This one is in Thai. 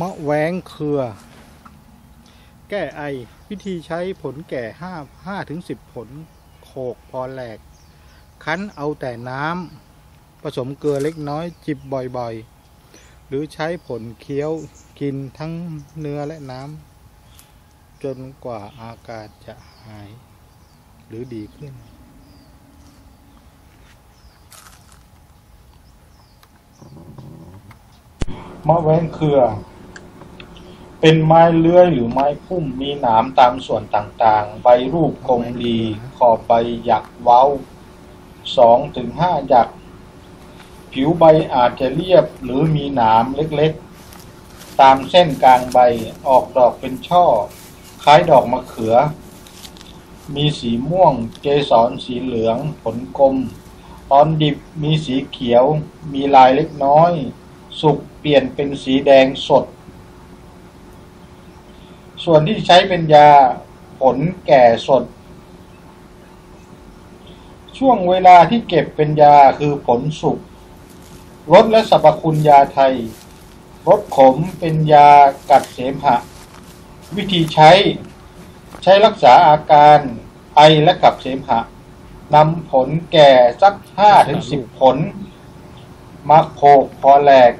มะแวงเครือ แก้ไอ วิธีใช้ผลแก่ห้าห้าถึงสิบผลโขกพอแหลก คั้นเอาแต่น้ำผสมเกลือเล็กน้อยจิบบ่อยๆ หรือใช้ผลเคี้ยวกินทั้งเนื้อและน้ำจนกว่าอาการจะหาย หรือดีขึ้นมะแว้งเครือ เป็นไม้เลื้อยหรือไม้พุ่มมีหนามตามส่วนต่างๆ ใบรูปกลมรีขอบใบหยักเว้าสองถึงห้าหยัก ผิวใบอาจจะเรียบหรือมีหนามเล็กๆ ตามเส้นกลางใบออกดอกเป็นช่อ คล้ายดอกมะเขือ มีสีม่วง เกสรสีเหลือง ผลกลมตอนดิบมีสีเขียว มีลายเล็กน้อย สุกเปลี่ยนเป็นสีแดงสด ส่วนที่ใช้เป็นยาผลแก่สด ช่วงเวลาที่เก็บเป็นยาคือผลสุกรสและสรรพคุณยาไทยรสขมเป็นยากัดเสมหะ วิธีใช้ ใช้รักษาอาการไอและขับเสมหะนำผลแก่สักห้าถึงสิบผลมาโขกพอแหลก